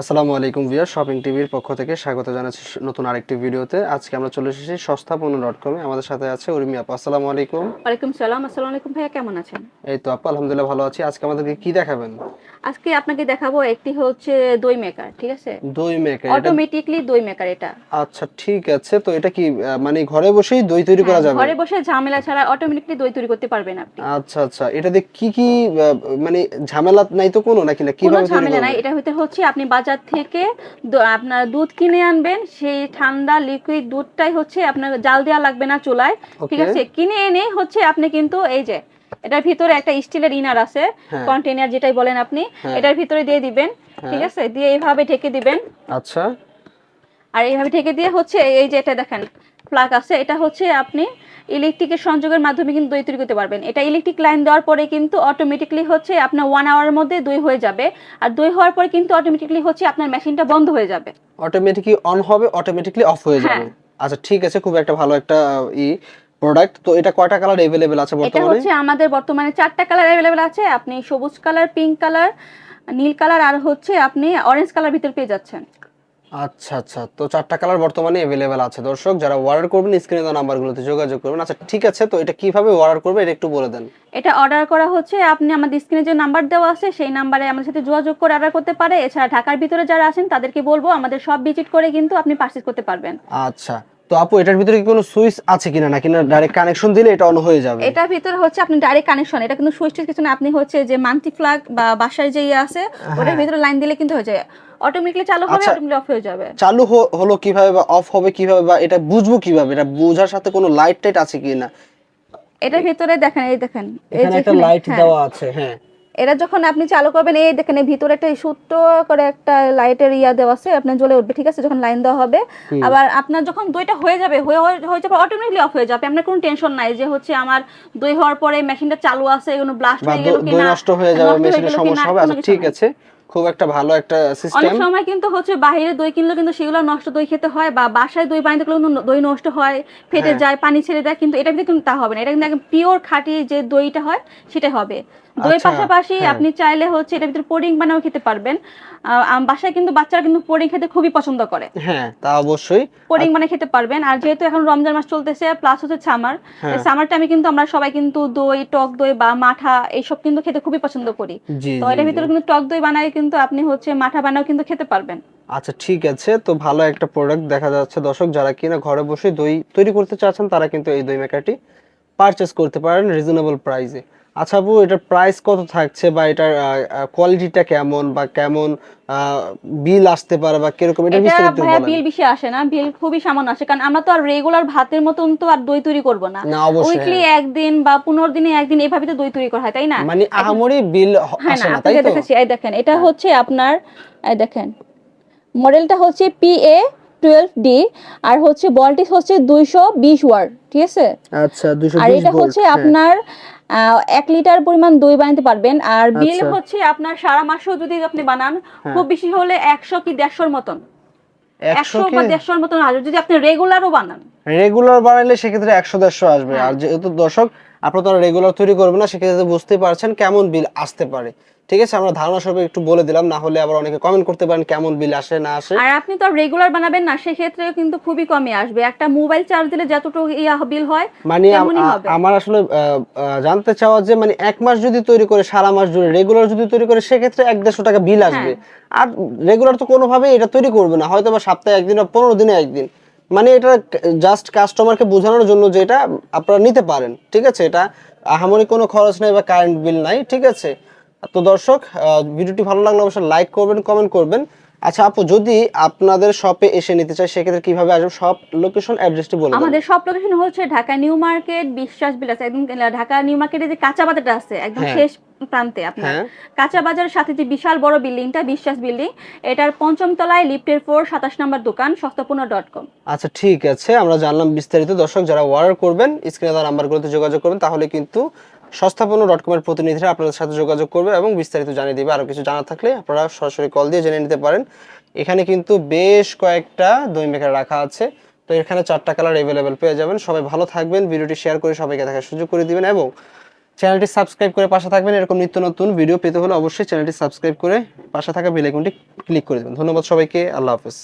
আসসালামু আলাইকুম ভিয়ার শপিং টিভির পক্ষ থেকে স্বাগত জানাচ্ছি নতুন আরেকটি ভিডিওতে। আজকে আমরা চলে এসেছি সস্তা পণ্য ডট কমে আমাদের সাথে আছে উর্মি আপু আসসালামু আলাইকুম। ওয়ালাইকুম সালাম আসসালামু আলাইকুম ভাইয়া কেমন আছেন? এই তো আপু আলহামদুলিল্লাহ ভালো আছি। আজকে আমাদেরকে কি দেখাবেন? আজকে আপনাকে দেখাবো একটি হচ্ছে দই মেকার ঠিক আছে? দই মেকার এটা অটোমেটিকলি দই মেকার এটা। আচ্ছা ঠিক আছে। তো এটা কি মানে ঘরে বসেই দই তৈরি করা হ্যাঁ, যাবে? ঘরে বসে ঝামেলা ছাড়া অটোমেটিকলি দই তৈরি করতে পারবেন আপনি। আচ্ছা আচ্ছা। এটাতে কি কি মানে ঝামেলা নাই তো কোনো নাকি না কীভাবে ঝামেলা নাই। এটা হতে হচ্ছে আপনি বাজার থেকে আপনার দুধ কিনে আনবেন সেই ঠান্ডা লিকুইড দুধটাই হচ্ছে আপনার জাল দেওয়া লাগবে না চুলায় ঠিক আছে? কিনে এনে হচ্ছে আপনি কিন্তু এই যে এটার ভিতরে একটা স্টিলের ইনার আছে হ্যাঁ। কন্টেনার যেটাই বলেন আপনি হ্যাঁ। এটার ভিতরে দিয়ে দিবেন ঠিক আছে? দিয়ে এইভাবে ঢেকে দিবেন। আচ্ছা। আর এইভাবে ঢেকে দিয়ে হচ্ছে এই যে এটা দেখেন প্লাগ আছে এটা হচ্ছে আপনি ইলেকট্রিকের সংযোগের মাধ্যমে কিন্তু দই তৈরি করতে পারবেন এটা ইলেকট্রিক লাইন দেওয়ার পরে কিন্তু অটোমেটিকলি হচ্ছে আপনার ওয়ান আওয়ারের মধ্যে দই হয়ে যাবে আর দই হওয়ার পরে কিন্তু অটোমেটিকলি হচ্ছে আপনার মেশিনটা বন্ধ হয়ে যাবে অটোমেটিকলি অন হবে অটোমেটিকলি অফ হয়ে যাবে হ্যাঁ। আচ্ছা ঠিক আছে খুব একটা ভালো একটা আহ, ই প্রোডাক্ট তো এটা কয়টা কালার अवेलेबल আছে এটা বর্তমানে হচ্ছে আমাদের বর্তমানে চারটা কালার অ্যাভেলেবেল আছে আপনি সবুজ কালার পিঙ্ক কালার নীল কালার আর হচ্ছে আপনি অরেঞ্জ কালার ভিতর পেয়ে যাচ্ছেন আচ্ছা আচ্ছা। তো চারটা কালার বর্তমানে অ্যাভেলেবেল আছে। দর্শক যারা অর্ডার করবেন স্ক্রিনে দেওয়া নাম্বারগুলোতে যোগাযোগ করবেন। আচ্ছা ঠিক আছে তো এটা কীভাবে অর্ডার করবে এটা একটু বলে দেন। এটা অর্ডার করা হচ্ছে আপনি আমাদের স্ক্রিনে যে নাম্বার দেওয়া আছে সেই নাম্বারে আমাদের সাথে যোগাযোগ করে অর্ডার করতে পারে। এছাড়া ঢাকার ভিতরে যারা আছেন তাদেরকে বলব আমাদের সব ভিজিট করে কিন্তু আপনি পারচেজ করতে পারবেন। আচ্ছা। তো আপু এটার ভিতরে কি কোনো সুইচ আছে কিনা? নাকি না ডাইরেক্ট কানেকশন দিলে এটা অন হয়ে যাবে? এটার ভিতরে হচ্ছে আপনি ডাইরেক্ট কানেকশন এটা কিন্তু সুইচ কিছু না। আপনি হচ্ছে যে মান্টি প্লাগ বা বাসায় যে ইয়ে আছে হ্যাঁ, ওটার হ্যাঁ। ভিতরে লাইন দিলে কিন্তু হয়ে যায়। অটোমেটিকলি চালু হবে আচ্ছা। অটোমেটিকলি অফ হয়ে যাবে। চালু হলো কীভাবে বা অফ হবে কীভাবে বা এটা বুঝব কীভাবে? এটা বোঝার সাথে কোনো লাইট টাইট আছে কিনা? এটার ভিতরে দেখেন এই দেখেন এই এখানে যে একটা লাইট হ্যাঁ। দেওয়া আছে হ্যাঁ। এটা যখন আপনি চালু করবেন এই দেখেন এই ভিতরে একটা ছোট্ট করে একটা লাইটের ইয়া দেওয়া আছে আপনার জ্বলে উঠবে ঠিক আছে যখন লাইন দেওয়া হবে। আবার আপনার যখন দইটা হয়ে যাবে হয়ে হয়ে- হয়ে যাবে অটোমেটিকলি অফ হয়ে যাবে আপনার কোনো টেনশন নাই যে হচ্ছে আমার দই হওয়ার পরে মেশিনটা চালু আছে কোনো ব্লাস্ট হয়ে গেল কিনা নষ্ট হয়ে যাবে মেশিনের সমস্যা হবে। আচ্ছা ঠিক আছে। খুব একটা ভালো একটা সিস্টেম অনেক সময় কিন্তু হচ্ছে বাইরে দই কিনলে কিন্তু সেগুলো নষ্ট দই খেতে হয় বা বাসায় দই বানিয়ে গেলে কিন্তু দই নষ্ট হয় ফেটে হ্যাঁ। যায় পানি ছেড়ে দেয় কিন্তু এটা কিন্তু তা হবে না। এটা কিন্তু একদম পিওর খাঁটি যে দইটা হয় সেটা হবে। দই আচ্ছা, পাশাপাশি হ্যাঁ। আপনি চাইলে হচ্ছে এটার ভিতরে পোডিং বানাও খেতে পারবেন। বাসায় কিন্তু বাচ্চারা কিন্তু পোডিং খেতে খুবই পছন্দ করে। হ্যাঁ তা অবশ্যই। পোডিং বানিয়ে খেতে পারবেন। আর যেহেতু এখন রমজান মাস চলতেছে প্লাস হচ্ছে সামার। সামার টাইমে কিন্তু আমরা সবাই কিন্তু দই টক দই বা মাঠা এইসব কিন্তু খেতে খুবই পছন্দ করি। তো এটার ভিতরে কিন্তু টক দই বানায় কিন্তু আপনি হচ্ছে মাঠা বানাও কিন্তু খেতে পারবেন। আচ্ছা ঠিক আছে। তো ভালো একটা প্রোডাক্ট দেখা যাচ্ছে। দর্শক যারা কিনা ঘরে বসে দই তৈরি করতে চাচ্ছেন তারা কিন্তু এই দই মেকারটি পারচেস করতে পারেন রিজনেবল প্রাইসে আচ্ছা আপু এটার প্রাইস কত থাকছে বা এটার কোয়ালিটিটা কেমন বা কেমন বিল আসতে পারে বা কীরকম? এটা এটা বিস্তারিত বলেন। বিল বেশি আসে না বিল খুবই সামান্য আসে। কারণ আমরা তো আর রেগুলার ভাতের মতন তো আর দই তৈরি করব না। উইকলি একদিন বা পনেরো দিনে একদিন এইভাবে তো দই তৈরি করা হয় তাই না? মানে আহামরি বিল হ্যাঁ আসে না তাই তো? এই দেখেন এটা হচ্ছে আপনার এই দেখেন মডেলটা হচ্ছে পি এ টুয়েলভ ডি আর হচ্ছে বলটি হচ্ছে দুইশো বিশ ওয়ার্ড ঠিক আছে? আচ্ছা আর এটা হচ্ছে হ্যাঁ। আপনার এক লিটার পরিমাণ দই বানাতে পারবেন। আর বিল আচ্ছা। হচ্ছে আপনার সারা মাসেও যদি আপনি বানান খুব বেশি হলে একশো কি দেড়শোর মতন। একশো বা দেড়শোর মতন আসবে। যদি আপনি রেগুলারও বানান। রেগুলার বানাইলে সেক্ষেত্রে একশো দেড়শো আসবে। হ্যাঁ। আর যেহেতু দর্শক আপনারা তো রেগুলার তৈরি করবেন না সেক্ষেত্রে বুঝতে পারছেন কেমন বিল আসতে পারে। ঠিক আছে আমরা ধারণা স্বরূপ একটু বলে দিলাম না হলে আবার অনেকে কমেন্ট করতে পারেন কেমন বিল আসে না আসে। আর আপনি তো রেগুলার বানাবেন না সেক্ষেত্রে কিন্তু খুবই কমে আসবে। একটা মোবাইল চার্জ দিলে যতটুকু ইয়া বিল হয় মানে। আমার আসলে জানতে চাওয়া যে মানে এক মাস যদি তৈরি করে সারা মাস জুড়ে রেগুলার যদি তৈরি করে সেক্ষেত্রে এক দেড়শো টাকা বিল আসবে। আর রেগুলার তো কোনোভাবে এটা তৈরি করবে না হয়তো বা সপ্তাহে একদিন বা পনেরো দিনে একদিন। মানে এটা জাস্ট কাস্টমারকে বোঝানোর জন্য যে এটা আপনারা নিতে পারেন, ঠিক আছে? এটা আহামরি কোনো খরচ নেই বা কারেন্ট বিল নাই, ঠিক আছে? তো দর্শক ভিডিওটি ভালো লাগলে অবশ্যই লাইক করবেন কমেন্ট করবেন। আচ্ছা আপু যদি আপনাদের শপে এসে নিতে চাই সেক্ষেত্রে কীভাবে আসবে সব লোকেশন অ্যাড্রেসটি বলে দেন। আমাদের সব লোকেশন হচ্ছে ঢাকা নিউ মার্কেট বিশ্বাস বিলাস একদম ঢাকা নিউ মার্কেটে যে কাঁচা বাজারটা আছে একদম হ্যাঁ। শেষ প্রান্তে আপনার হ্যাঁ। কাঁচা বাজারের সাথে যে বিশাল বড় বিল্ডিংটা বিশ্বাস বিল্ডিং এটার পঞ্চম তলায় লিফটের ফোর সাতাশ নম্বর দোকান সস্তাপূর্ণ ডট কম আচ্ছা ঠিক আছে আমরা জানলাম বিস্তারিত দর্শক যারা অর্ডার করবেন স্ক্রিনে দেওয়া নাম্বারগুলোতে যোগাযোগ করবেন তাহলে কিন্তু সস্তাপন্ন ডট কমের প্রতিনিধিরা আপনাদের সাথে যোগাযোগ করবে এবং বিস্তারিত জানিয়ে দিবে। আরও কিছু জানা থাকলে আপনারা সরাসরি কল দিয়ে জেনে নিতে পারেন। এখানে কিন্তু বেশ কয়েকটা দই মেকার রাখা আছে। তো এখানে চারটা কালার অ্যাভেলেবেল পেয়ে যাবেন। সবাই ভালো থাকবেন, ভিডিওটি শেয়ার করে সবাইকে দেখার সুযোগ করে দিবেন এবং চ্যানেলটি সাবস্ক্রাইব করে পাশে থাকবেন। এরকম নিত্য নতুন ভিডিও পেতে হলে অবশ্যই চ্যানেলটি সাবস্ক্রাইব করে পাশে থাকা বেল আইকনটি ক্লিক করে দেবেন। ধন্যবাদ সবাইকে। আল্লাহ হাফেজ।